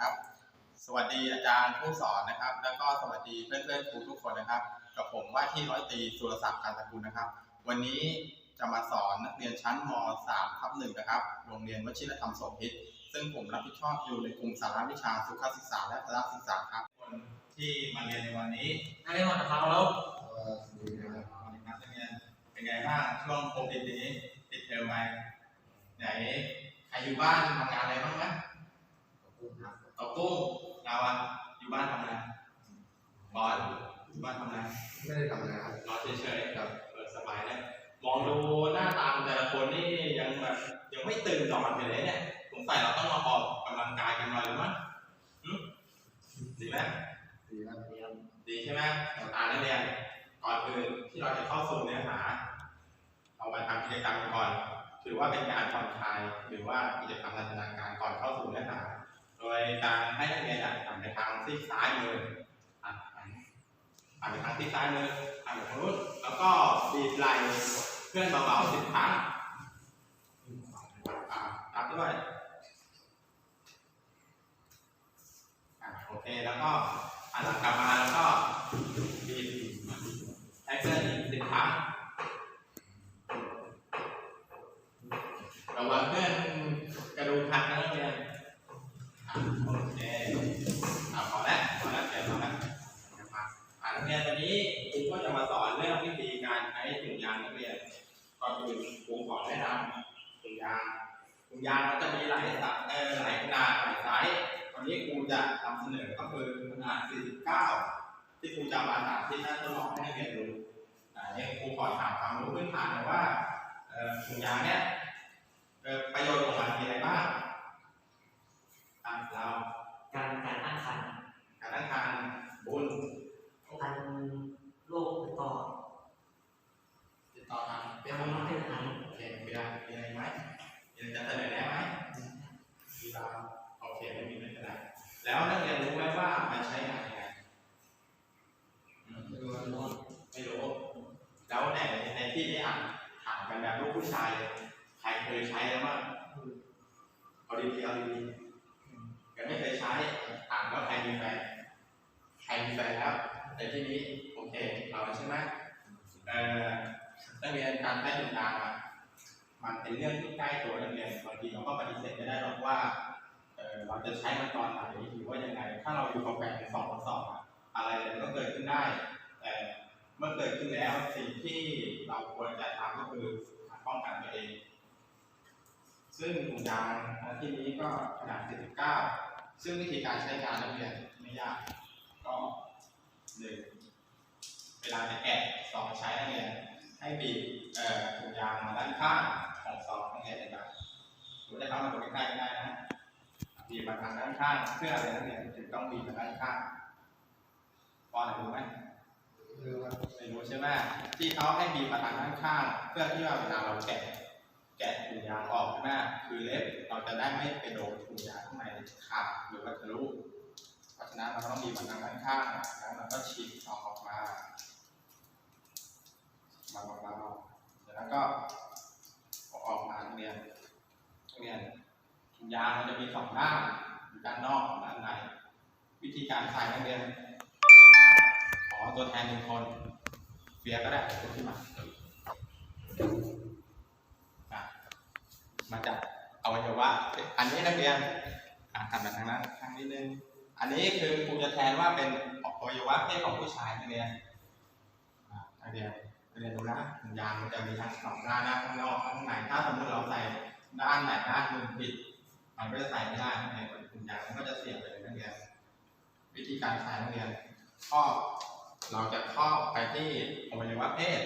ครับ สวัสดีอาจารย์ผู้สอนนะครับ แล้วก็สวัสดีเพื่อนๆครูทุกคนนะครับ กับผมว่าที่ร้อยตรีสุรศักดิ์การตระกูลนะครับ วันนี้จะมาสอนนักเรียนชั้นม .3 ทับหนึ่งนะครับ โรงเรียนวชิรธรรมโสภิตซึ่งผมรับผิดชอบอยู่ในกลุ่มสาระวิชาสุขศึกษาและพละศึกษาครับ คนที่มาเรียนในวันนี้นักเรียนวันนะครับแล้วสวัสดีครับนักเรียนเป็นไงบ้างช่วงโควิดนี้ปิดเทอมไปไหนใครอยู่บ้านทำงานอะไรบ้างไหมตบ กุ้งเราอะอยู่บ้านทำอะไรบอลอยู่บ้านทำอะไรไม่ได้ทำอะไรครับนอนเฉยๆครับเปิดสบายเลยมองดูหน้าตาแต่ละคนนี่ยังแบบยังไม่ตื่นนอนอยู่เลยเนี่ยสงสัยเราต้องมาออกกำลังกายกันหน่อยหรือมั้งหึดีไหมดีครับดีใช่ไหมอ่านนักเรียนก่อนอื่นที่เราจะเข้าสู่เนื้อหาเอามาทำกิจกรรมกันก่อน ถือว่าเป็นการผ่อนคลายหรือว่ากิจกรรมนันทนาการก่อนเข้าสู่เนื้อหา โดยการให้นักเรียนอ่านหันไปทางซีกซ้ายมือหันไปทางซีกซ้ายมือหันไปทางนู้นแล้วก็บีบไหล่เพื่อนเบาๆสิบครั้งตามด้วยโอเคแล้วก็หันหลังกลับมาแล้วก็บีบให้เพื่อนอีกสิบครั้ง ระวังเพื่อนกระดูกหักนะนักเรียนอะโอเคอะพอแล้วพอแล้วเดี๋ยวพอแล้วนะครับอะนักเรียนวันนี้ครูก็จะ มาสอนเรื่องวิธีการใช้ถุงยางนักเรียนก่อนอื่นครูขอแนะนำถุงยางถุงยางมันจะมีหลายสัดเออหลายขนาดหลายไซส์วันนี้ครูจะนำเสนอก็คือขนาด 49 ที่ครูจะมาสาธิตและทดลองให้นักเรียนดูอะเนี่ยครูขอถามความรู้พื้นฐานหน่อยว่าถุงยางเนี่ยประโยชน์ของมันมีอะไรบ้างตามเรา การการตั้งครรภ์ การตั้งครรภ์บุญ การโรคติดต่อ ติดต่อทาง เป็นมนุษย์เป็นพัน โอเคมีอะไรมีอะไรไหมมีอะไรจะเสนอแนะไหมมีเราโอเคไม่มีไม่เป็นไรแล้วนักเรียนรู้ไหมว่ามันใช้งานยังไงอืม ไม่รู้ว่าน้อง ไม่รู้ แล้วในในที่นี้อ่านถา มันแบบลูกผู้ชายใครเคยใช้แล้วบ้างเอาดีๆเอาดีๆยังไม่เคยใช้ถามว่าใครมีแฟนใครมีแฟนแล้วในที่นี้โอเคเราใช่ไหมเอ่อนักเรียนการใช้ถุงยางอะมันเป็นเรื่องที่ใกล้ตัวนักเรียนบางทีเราก็ปฏิเสธไม่ได้หรอกว่าเออเราจะใช้มันตอนไหนหรือว่ายังไง ถ้าเราอยู่กับแฟนสองต่อสองอะอะไรมันก็เกิดขึ้นได้แต่ เมื่อเกิดขึ้นแล้วสิ่งที่เราควรจะทำก็คือป้องกันตัวเอง ซึ่งถุงยางในที่นี้ก็ขนาด 49 ซึ่งวิธีการใช้งานนักเรียนไม่ยากก็หนึ่งเวลาจะแกะซองใช้นักเรียนให้บีบถุงยางมาด้านข้างของซองนักเรียนนะครับดูได้ครับมาดูใกล้ๆก็ได้นะบีบมาทางด้านข้างเพื่ออะไรนักเรียนถึงต้องบีบมาด้านข้างพอจะรู้ไหม ไม่รู้ใช่ไหมที่เขาให้บีบมาทางด้านข้าง เพื่อที่ว่าเวลาเราแกะแกะถุงยางออกใช่ไหมคือเล็บเราจะได้ไม่ไปโดนถุงยางข้างในขาดหรือว่าทะลุเพราะฉะนั้นเราต้องบีบมาทางด้านข้างแล้วเราก็ฉีกซองออกมามาเบาๆจากนั้นก็ออกมาเรียนเรียนถุงยางมันจะมีสองด้านด้านนอกกับด้านในวิธีการใส่นักเรียน ตัวแทนหนึ่งคนเฟียก็ได้ลุกขึ้นมาอะมาจากอวัยวะอันนี้นักเรียนอะหันมาทางนั้นทางนิดนึงอันนี้คือครูจะแทนว่าเป็นอวัยวะเพศของผู้ชายนักเรียนนักเรียนนักเรียนดูนะถุงยางมันจะมีทั้งสองด้านนะข้างนอกข้างในถ้าสมมติเราใส่ด้านไหนด้านหนึ่งผิดมันก็จะใส่ไม่ได้ข้างในถุงยางมันก็จะเสียบไปเลยนักเรียนวิธีการใช้นักเรียนครอ เราจะครอบไปที่อวัยวะเพศ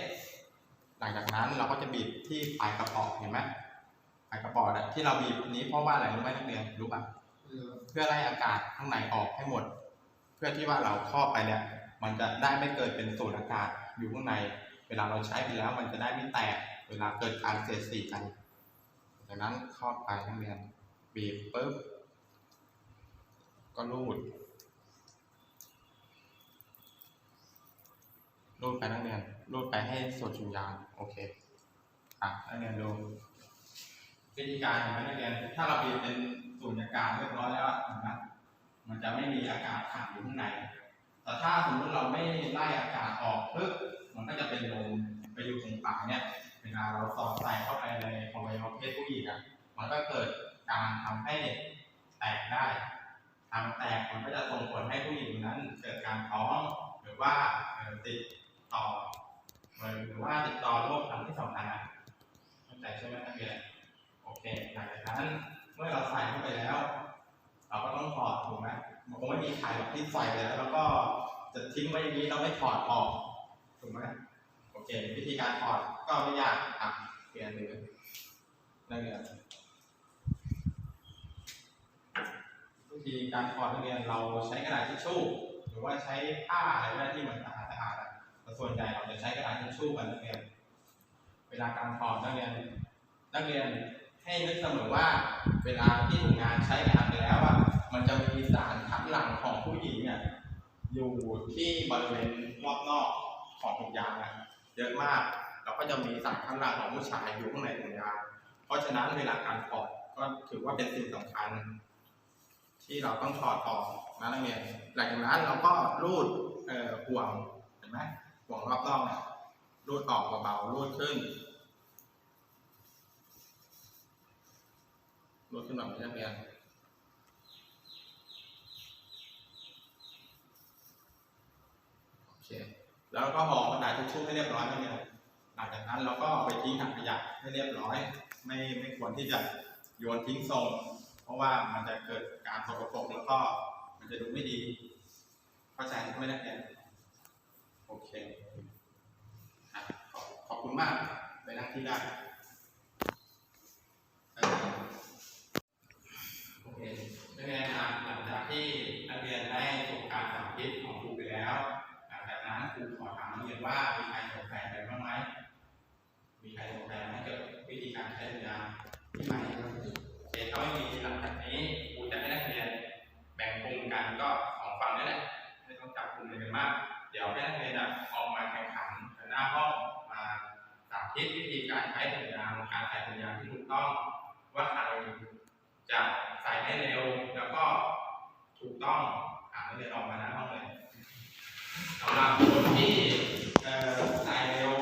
หลังจากนั้นเราก็จะบีบที่ปลายกระป๋องเห็นไหมปลายกระป๋องเนี่ยที่เราบีบนี้เพราะว่าอะไรรู้ไหมนักเรียนรู้ป่ะเพื่อไล่อากาศข้างในออกให้หมด เพื่อที่ว่าเราครอบไปเนี่ยมันจะได้ไม่เกิดเป็นสูดอากาศอยู่ข้างใน เวลาเราใช้ไปแล้ว มันจะได้ไม่แตก เวลาเกิดการเสียดสีกันจากนั้นครอบไปนักเรียนบีบปุ๊บก็รูด รูด ไปนักเรียนรูดไปให้ส่วนชุนยางโอเคอะนักเรียนดูวิธีการเห็นไหมนักเรียน ถ้าเราบีบเป็นสูญญากาศเรียบร้อยแล้วอะเห็นไหมจะไม่มีอากาศขังอยู่ข้างใน แต่ถ้าสมมติเราไม่ไล่อากาศออกปึ๊บมันก็จะเป็นลมไปอยู่ตรงปายเนี่ยเวลาเราสอดใส่เข้าไปในอวัยวะเพศผู้หญิงอะมันก็เกิดการทำให้แตกได้ทำแตกมันก็จะส่งผลให้ผู้หญิงนั้นเกิดการท้องหรือว่าติด ต่อหรือว่าติดต่อโรคทางที่สำคัญอะเข้าใจใช่ไหมนักเรียนโอเคหลังจากนั้นเมื่อเราใส่เข้าไปแล้ว เราก็ต้องถอดถูกไหมมันคงไม่มีใครหรอกที่ใส่ไปแล้ว แล้วก็จะทิ้งไว้อย่างนี้เราไม่ถอดออกถูกไหมโอเค วิธีการถอดก็ไม่ยากอะเปลี่ยนเลยนักเรียนวิธีการถอดนักเรียนเราใช้กระดาษทิชชู่หรือว่าใช้ผ้าอะไรก็ได้ที่มันสะอาดสะอาดอะแต่ ส่วนใหญ่เราจะใช้กระดาษทิชชู่กันนักเรียน เวลาการถอดนักเรียน นักเรียนให้นึกเสมอว่า เวลาที่ถุงงานใช้งานไปแล้วอะมันจะมีสารคัดหลั่งของผู้หญิงเนี่ยอยู่ที่บริเวณรอบนอกของถุงยางอะเยอะมากแล้วก็จะมีสารคัดหลั่งของผู้ชายอยู่ข้างในถุงยางเพราะฉะนั้นเวลาการถอดก็ถือว่าเป็นสิ่งสำคัญ ที่เราต้องถอดออกนะนักเรียนหลังจากนั้นเราก็รูดเอ่อห่วงเห็นไหม วงรอบนอกนะรูดออกเบาๆรูดขึ้นรูดขึ้นแบบนี้นักเรียนโอเคแล้วก็ห่อกระดาษทิชชู่ให้เรียบร้อยนักเรียนหลังจากนั้นเราก็เอาไปทิ้งถังขยะให้เรียบร้อย ไม่ไม่ควรที่จะโยนทิ้งทรงเพราะว่ามันจะเกิดการสกปรกแล้วก็มันจะดูไม่ดี เข้าใจไหมนักเรียนโอเค คุณมากไปนั่งที่ได้โอเคนักเรียนอะหลังจากที่นักเรียนได้จบการสาธิตของครูไปแล้ว หลังจากนั้นครูขอถามนักเรียนว่ามีใครสงสัยอะไรบ้างไหมมีใครสงสัยไหมเกี่ยวกับวิธีการใช้ปัญญาที่ไหมโอเคถ้าไม่มีหลังจากนี้ครูจะให้นักเรียนแบ่งกลุ่มกันก็สองฝั่งนี่แหละไม่ต้องจับกลุ่มเลยกันมาก เดี๋ยวให้นักเรียนอะิดวิธีการใช้สัญญาณการใส่สัญญาณที่ถูกต้องว่าใครจะใส่ได้เร็วแล้วก็ถูกต้องอ่านเรียนออกมาหน้าห้องเลยสำหรับคนที่เอ่อใส่เร็ว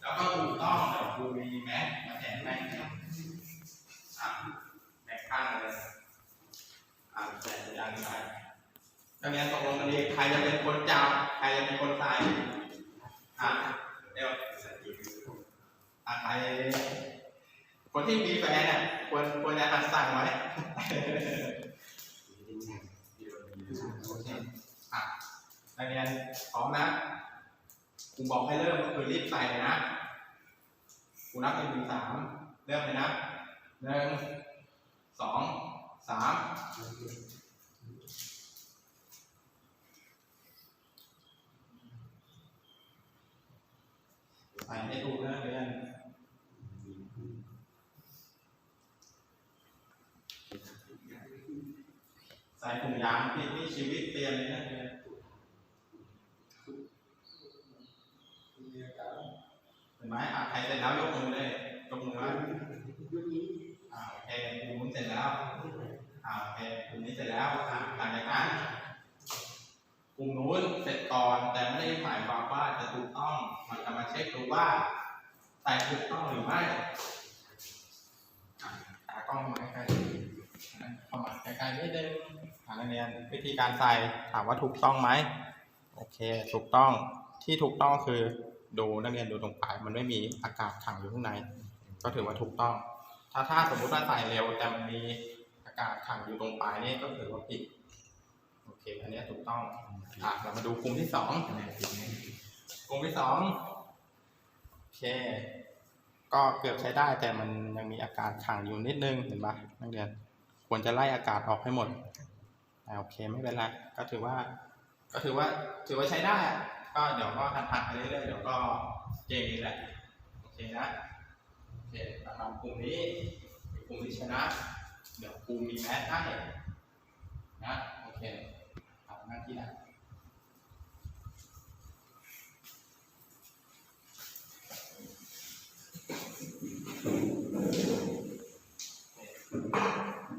แล้วก็ถูกต้องเดี๋ยวครูมีแมสมาแจกให้นะครับ อะแบ่งข้างเลยอ่าแจกสัญญาณไปนักเรียนตกลงกันดีใครจะเป็นคนจับ ใครจะเป็นคนใส่อะเดี๋ยวอะใคร คนที่มีแฟนเนี่ยควรควรจะหัดสั่งไว้ โอะนักเรียนพร้อมนะครูบอกให้เริ่มก็คือรีบใส่เลยนะครูนับหนึ่งถึงสามเริ่มเลยนะหนึ่งสองสามใส่ให้ถูกนะเรียน ใส่ถุงยางที่นี่ชีวิตเปลี่ยนเลยนะเรียเห็นไหมอะใครเสร็จแล้วยกมือเลยยกมือไว้อ่าโอเคกลุ่มนี้เสร็จแล้วอ่าโอเคกลุ่มนี้เสร็จแล้วอ่าหลังจากนั้นกลุ่มนู้นเสร็จก่อนแต่ไม่ได้หมายความว่าจะถูกต้องมันจะมาเช็คดูว่าใส่ถูกต้องหรือไม่ตากล้องมาใกล้ๆเข้ามาใกล้ๆนิดนึงอ่า นักเรียนวิธีการใส่ถามว่าถูกต้องไหมโอเค ถูกต้องที่ถูกต้องคือดูนักเรียนดูตรงปลายมันไม่มีอากาศขังอยู่ข้างใน ก็ถือว่าถูกต้อง ถ้าถ้าสมมติว่าใส่เร็วแต่มันมีอากาศขังอยู่ตรงปลายนี่ก็ถือว่าผิดโอเค อันนี้ถูกต้องอะเรามาดูกลุ่มที่สองกลุ่มที่สองโอเค ก็เกือบใช้ได้แต่มันยังมีอากาศขังอยู่นิดนึงเห็นปะนักเรียนควรจะไล่อากาศออกให้หมด โอเคไม่เป็นไรก็ถือว่า ก็ถือว่าถือว่าใช้ได้ก็เดี๋ยวก็หัดๆไปเรื่อยๆเดี๋ยวก็เก่งนี่แหละโอเคนะโอเคสำหรับกลุ่มนี้กลุ่มที่ชนะ เดี๋ยวครูมีแมสให้นะโอเคทำหน้าที่นะ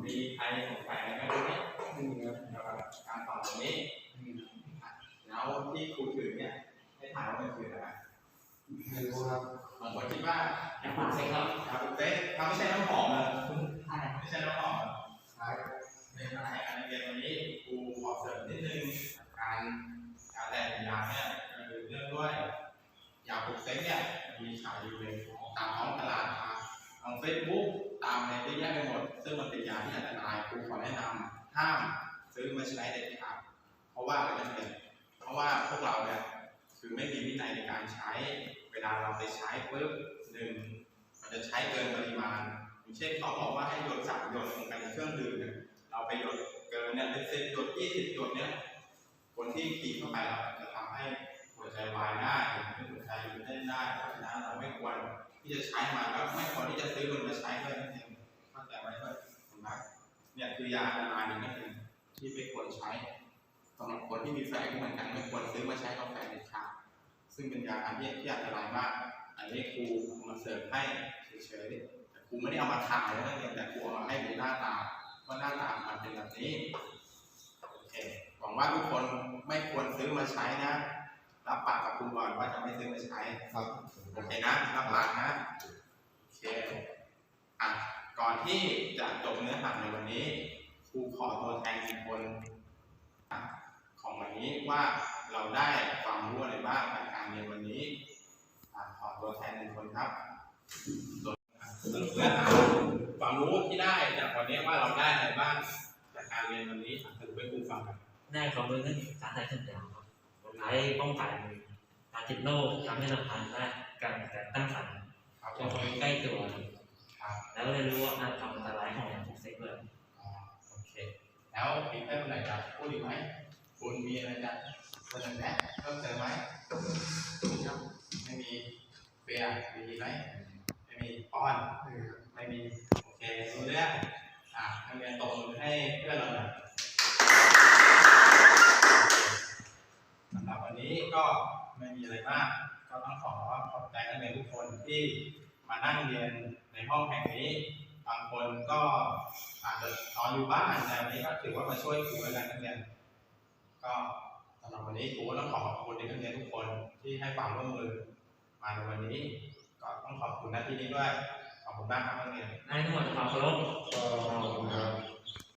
มีใครสงสัยอะไรไหม ตรงนี้ไม่มีครับโอกี่ยวกับการสอนตรงนี้แล้วที่ครูถือเนี่ยให้ถ่ายว่ามันคืออะไรไม่รู้ครับบางคนคิดว่าอยากฝากเซ็กครับยาบุเต้ทำไม่ใช่น้ำหอมนะอะไรไม่ใช่น้ำหอมใช้ในขณะการเรียนวันนี้ครูขอเสริมนิดนึงการการแลกยาเนี่ยคือเรื่องด้วยยาปลุกเซ็กเนี่ยมีขายอยู่ในตามท้องตลาดทางเฟซบุ๊กตามในเยอะแยะไปหมด ซึ่งมันเป็นยาที่อันตรายครูขอแนะนำ ห้ามซื้อมาใช้เด็ดขาดเพราะว่าอะไรนั่นเองเพราะว่าพวกเราเนี่ยคือไม่มีวินัยในการใช้ เวลาเราไปใช้ปุ๊บหนึ่งมันจะใช้เกินปริมาณอย่างเช่นเขาบอกว่าให้หยดสามหยดลงไปในเครื่องดื่มเนี่ยเราไปหยดเกินเนี่ยเป็นเซนหยดยี่สิบหยดเนี่ยคนที่กินเข้าไปเราจะทำให้หัวใจวายได้ห้หัวใจหยุดเต้นได้เพราะฉะนั้นเราไม่ควรที่จะใช้มันแล้วไม่ควรที่จะซื้อมันมาใช้ด้วยนั่นเองเข้าใจไหมว่าถูกไหม เนี่ยคือยาอันตรายหนึ่งนั่นเองที่ไม่ควรใช้สำหรับคนที่มีแฟนก็เหมือนกันไม่ควรซื้อมาใช้กับแฟนเด็ดขาดซึ่งเป็นยาการเรียกที่อันตรายมาก อันนี้ครูเอามาเสริมให้เฉยๆแต่ครูไม่ได้เอามาขายนะนักเรียนแต่ครูเอามาให้ดูหน้าตาว่าหน้าตามันเป็นแบบนี้โอเคหวังว่าทุกคนไม่ควรซื้อมาใช้นะรับปากกับครูก่อนว่าจะไม่ซื้อมาใช้ครับโอเคนะรับปากนะโอเคอะ ก่อนที่จะจบเนื้อหาในวันนี้ครูขอตัวแทนหนึ่งคนอะของวันนี้ว่าเราได้ความรู้อะไรบ้างจากการเรียนวันนี้อะขอตัวแทนหนึ่งคนครับส่วนเนื้อหาความรู้ที่ได้จากวันนี้ว่าเราได้อะไรบ้างจากการเรียนวันนี้สรุปให้ครูฟังกันได้ความรู้เรื่องการใช้เครื่องยาครับใช้ป้องกันการติดโรคทำให้เราทานได้การการตั้งครรภ์ครับเป็นคนใกล้ตัวครับ แล้วก็ได้รู้ว่าการทำอันตรายของยาพวกเซ็กเลยอ๋อโอเค แล้วมีเพิ่อะไรจะพูดอีกไหมคุณมีอะไรจะเสนอแนะเพิ่มเติมไหมครับไม่มีเฟียร์มีไหมไม่มีป้อนไม่ครับไม่มีโอเครู้เรื่องอะนักเรียนตบมือให้เพื่อนเราหน่อยสำหรับวันนี้ก็ไม่มีอะไรมาก ก็ต้องขอขอบใจนักเรียนทุกคนที่มานั่งเรียน ห้องแห่งนี้ บางคนก็อาจจะนอนอยู่บ้านแต่วันนี้ก็ถือว่ามาช่วยครูแล้วกันนักเรียนก็สำหรับวันนี้ครูก็ต้องขอขอบคุณเด็กนักเรียนทุกคนที่ให้ความร่วมมือมาในวันนี้ ก็ต้องขอบคุณหน้าที่นี้ด้วยขอบคุณมากครับนักเรียนได้ทั้งหมดความเคารพก็ขอบคุณครับ